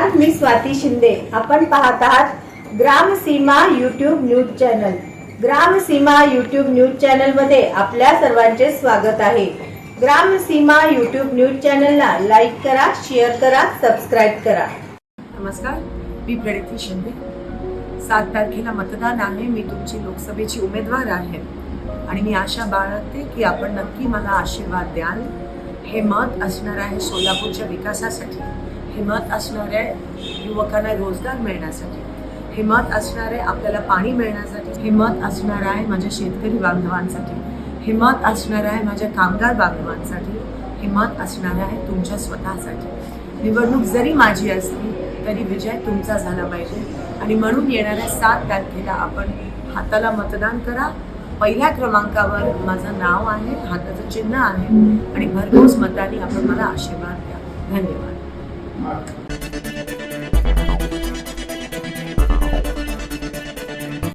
मी स्वाती शिंदे. आपण पाहत आहात Gram Seema YouTube news channel. Gram Seema YouTube news चॅनलमध्ये आपल्या सर्वांचे स्वागत आहे. ग्राम सीमा युट्यूब न्यूज चॅनलला लाईक करा शेअर करा सबस्क्राईब करा. नमस्कार मी प्रणिती शिंदे. सात तारखेला मतदान आहे. मी तुमची लोकसभेची उमेदवार आहे. आणि मी आशा बाळगते की आपण नक्की मला आशीर्वाद द्याल. हे मत असणार आहे सोलापूरच्या विकासासाठी. हिमत असणाऱ्या युवकांना रोजगार मिळण्यासाठी. हिमत असणारे आपल्याला पाणी मिळण्यासाठी. हिमत असणार आहे माझ्या शेतकरी बांधवांसाठी. हिमत असणार आहे माझ्या कामगार बांधवांसाठी. हिमत असणार आहे तुमच्या स्वतःसाठी. निवडणूक जरी माझी असली तरी विजय तुमचा झाला पाहिजे. आणि म्हणून येणाऱ्या सात तारखेला आपण हाताला मतदान करा. पहिल्या क्रमांकावर माझं नाव आहे हाताचं चिन्ह आहे. आणि भरघोस मताने आपण मला आशीर्वाद द्या. धन्यवाद. 啊。